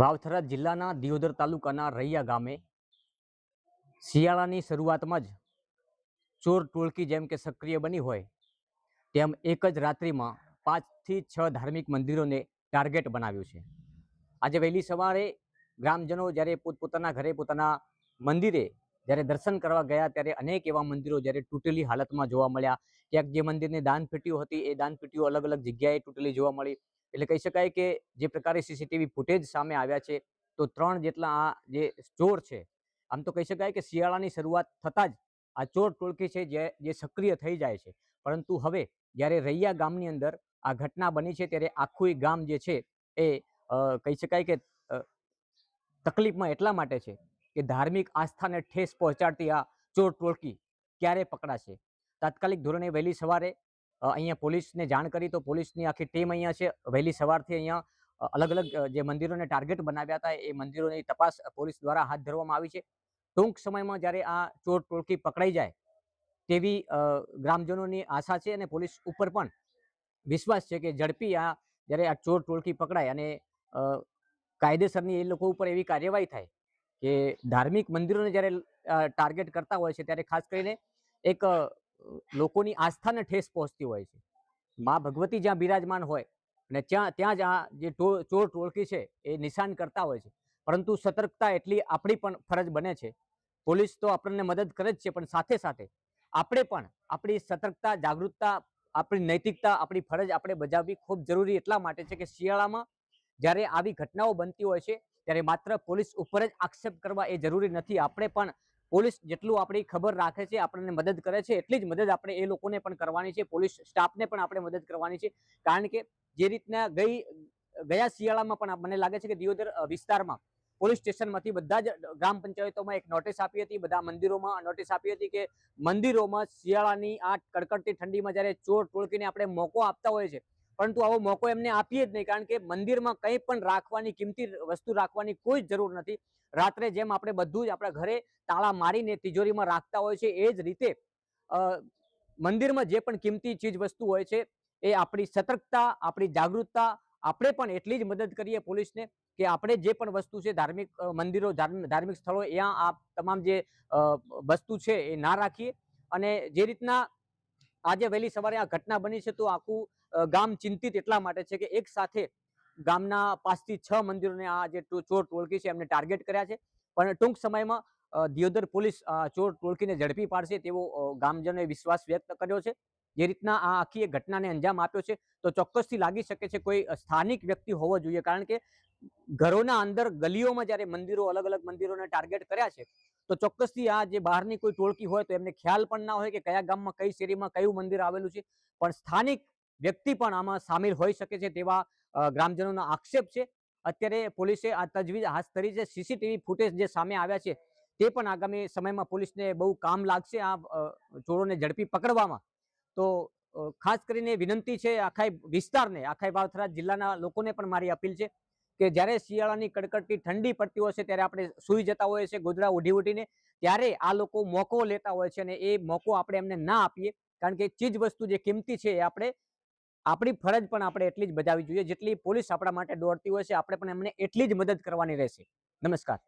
વાવથરા જિલ્લાના દિયોદર તાલુકાના રૈયા ગામે શિયાળાની શરૂઆતમાં જ ચોર ટોળકી જેમ કે સક્રિય બની હોય, તેમ એક જ રાત્રિમાં પાંચથી છ ધાર્મિક મંદિરોને ટાર્ગેટ બનાવ્યું છે. આજે વહેલી સવારે ગ્રામજનો જ્યારે પોતપોતાના ઘરે પોતાના મંદિરે જ્યારે દર્શન કરવા ગયા, ત્યારે અનેક એવા મંદિરો જ્યારે તૂટેલી હાલતમાં જોવા મળ્યા. ક્યાંક જે મંદિરની દાનપેટીઓ હતી, એ દાનપેટીઓ અલગ અલગ જગ્યાએ તૂટેલી જોવા મળી. એટલે કહી શકાય કે જે પ્રકારે સીસીટીવી ફૂટેજ સામે આવ્યા છે, તો ત્રણ જેટલા આ જે ચોર છે, આમ તો કહી શકાય કે શિયાળાની શરૂઆત થતાં જ આ ચોર ટોળકી છે જે જે સક્રિય થઈ જાય છે. પરંતુ હવે જ્યારે રૈયા ગામની અંદર આ ઘટના બની છે, ત્યારે આખું એ ગામ જે છે એ કહી શકાય કે તકલીફમાં એટલા માટે છે કે ધાર્મિક આસ્થાને ઠેસ પહોંચાડતી આ ચોર ટોળકી ક્યારે પકડાશે? તાત્કાલિક ધોરણે વહેલી સવારે અહીંયા પોલીસને જાણ કરી તો પોલીસની આખી ટીમ અહીંયા છે. વહેલી સવારથી અહીંયા અલગ અલગ જે મંદિરોને ટાર્ગેટ બનાવ્યા હતા એ મંદિરોની તપાસ પોલીસ દ્વારા હાથ ધરવામાં આવી છે. ટૂંક સમયમાં જ્યારે આ ચોર ટોળકી પકડાઈ જાય તેવી ગ્રામજનોની આશા છે અને પોલીસ ઉપર પણ વિશ્વાસ છે કે ઝડપી આ, જ્યારે આ ચોર ટોળકી પકડાય અને કાયદેસરની એ લોકો ઉપર એવી કાર્યવાહી થાય કે ધાર્મિક મંદિરોને જ્યારે ટાર્ગેટ કરતા હોય છે ત્યારે ખાસ કરીને એક લોકોની આસ્થાને ઠેસ પહોંચતી હોય છે. મા ભગવતી જ્યાં બિરાજમાન હોય અને ત્યાં ત્યાં જ આ જે ચોર ટોળકી છે એ નિશાન કરતા હોય છે. પરંતુ સતર્કતા એટલી આપણી પણ ફરજ બને છે. પોલીસ તો આપણને મદદ કરે જ છે, પણ સાથે સાથે આપણે પણ આપણી સતર્કતા, જાગૃતતા, આપણી નૈતિકતા, આપણી ફરજ આપણે બજાવવી ખૂબ જરૂરી એટલા માટે છે કે શિયાળામાં જ્યારે આવી ઘટનાઓ બનતી હોય છે, ત્યારે માત્ર પોલીસ ઉપર જ આક્ષેપ કરવા એ જરૂરી નથી. આપણે પણ પોલીસ જેટલું આપણી ખબર રાખે છે, આપણને મદદ કરે છે, એટલી જ મદદ આપણે એ લોકોને પણ કરવાની છે, પોલીસ સ્ટાફને પણ આપણે મદદ કરવાની છે. કારણ કે જે રીતના ગઈ, ગયા શિયાળામાં પણ મને લાગે છે કે દિયોદર વિસ્તારમાં પોલીસ સ્ટેશનમાંથી બધા જ ગ્રામ પંચાયતોમાં એક નોટિસ આપી હતી, બધા મંદિરોમાં નોટિસ આપી હતી કે મંદિરોમાં શિયાળાની આ કડકડતી ઠંડીમાં જ્યારે ચોર ટોળકીને આપણે મોકો આપતા હોય છે પરંતુ આવો મોકો એમને આપીએ જ નહીં, કારણ કે મંદિરમાં કંઈ પણ રાખવાની કિંમતી વસ્તુ રાખવાની કોઈ જ જરૂર નથી. રાત્રે જેમ આપણે બધું જ આપણા ઘરે તાળા મારીને તિજોરીમાં રાખતા હોય છે, એ જ રીતે મંદિરમાં જે પણ કિંમતી ચીજ વસ્તુ હોય છે, એ આપણી સતર્કતા, આપણી જાગૃતતા, આપણે પણ એટલી જ મદદ કરીએ પોલીસને કે આપણે જે પણ વસ્તુ છે, ધાર્મિક મંદિરો ધાર્મિક સ્થળો, ત્યાં આ તમામ જે વસ્તુ છે, એ ના રાખીએ. અને જે રીતના આજે વહેલી સવારે આ ઘટના બની છે, તો આખું ગામ ચિંતિત એટલા માટે છે કે એક સાથે ગામના પાંચથી છ મંદિરોને આ જે ચોર ટોળકી છે એમને ટાર્ગેટ કર્યા છે. પણ ટૂંક સમયમાં દિયોદર પોલીસ ચોર ટોળકીને ઝડપી પાડશે તેવો ગામજનોએ વિશ્વાસ વ્યક્ત કર્યો છે. જે રીતના આ આખી એક ઘટનાને અંજામ આપ્યો છે, તો ચોક્કસથી લાગી શકે છે કોઈ સ્થાનિક વ્યક્તિ હોવો જોઈએ. કારણ કે ઘરોના અંદર ગલીઓમાં જ્યારે મંદિરો અલગ અલગ મંદિરોને ટાર્ગેટ કર્યા છે, તો ચોક્કસથી આ જે બહારની કોઈ ટોળકી હોય તો એમને ખ્યાલ પણ ના હોય કે કયા ગામમાં, કઈ શેરીમાં, કયું મંદિર આવેલું છે. પણ સ્થાનિક વ્યક્તિ પણ આમાં સામેલ હોઈ શકે છે તેવા ગ્રામજનોનો આક્ષેપ છે. અત્યારે પોલીસે આ તજવીજ હાથ ધરી છે. સીસીટીવી ફૂટેજ જે સામે આવ્યા છે તે પણ આગામી સમયમાં પોલીસને બહુ કામ લાગશે આ ચોરોને ઝડપી પકડવામાં. તો ખાસ કરીને વિનંતી છે આખા વિસ્તારને, આખા વાવથરા જિલ્લાના લોકોને પણ મારી અપીલ છે કે જ્યારે શિયાળાની કડકડતી ઠંડી પડતી હોય છે ત્યારે આપણે સૂઈ જતા હોઈએ છીએ, ગોદડા ઉઢી ઉઠીને. ત્યારે આ લોકો મોકો લેતા હોય છે અને એ મોકો આપણે એમને ના આપીએ. કારણ કે ચીજ વસ્તુ જે કિંમતી છે એ આપણે આપણી ફરજ પણ આપણે એટલી જ બજાવવી જોઈએ. જેટલી પોલીસ આપણા માટે દોડતી હોય છે, આપણે પણ એમને એટલી જ મદદ કરવાની રહેશે. નમસ્કાર.